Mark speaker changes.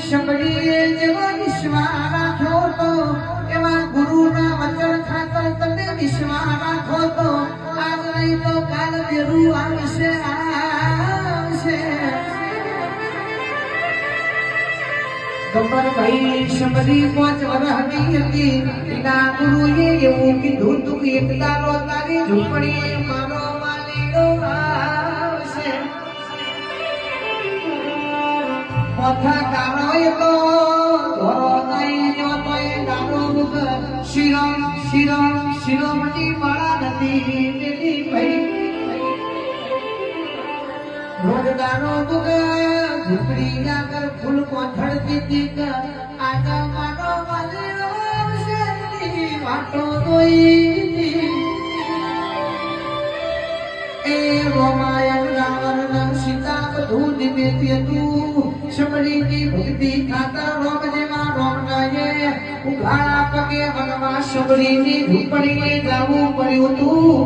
Speaker 1: શબરીએ જેવો એવું કીધું તું કે એક દારો તારી ઝૂંપડીએ મારો આવશે મોથા કારોય તો ધોરો નહીં રહ્યો તો એ ગારો મુગ શિરમ શિરમ શિરોમણી માળા નથી તેની ભાઈ રોજ ગારો મુગ ઝૂંપડી આગળ ફૂલ કોથળ દીધી કે આજા મારો વાલીડો આવશે ની વાટો દોઈ એ રોમાયણ રાવણ સીતા બધું નિમિત્ત તું શબરીની ભક્તિ ખાતા રોમ જેવા રોમ ગાયે. ઉઘાડા પગે વનવા શબરીની ભૂપડીએ જાવું પડ્યું તું.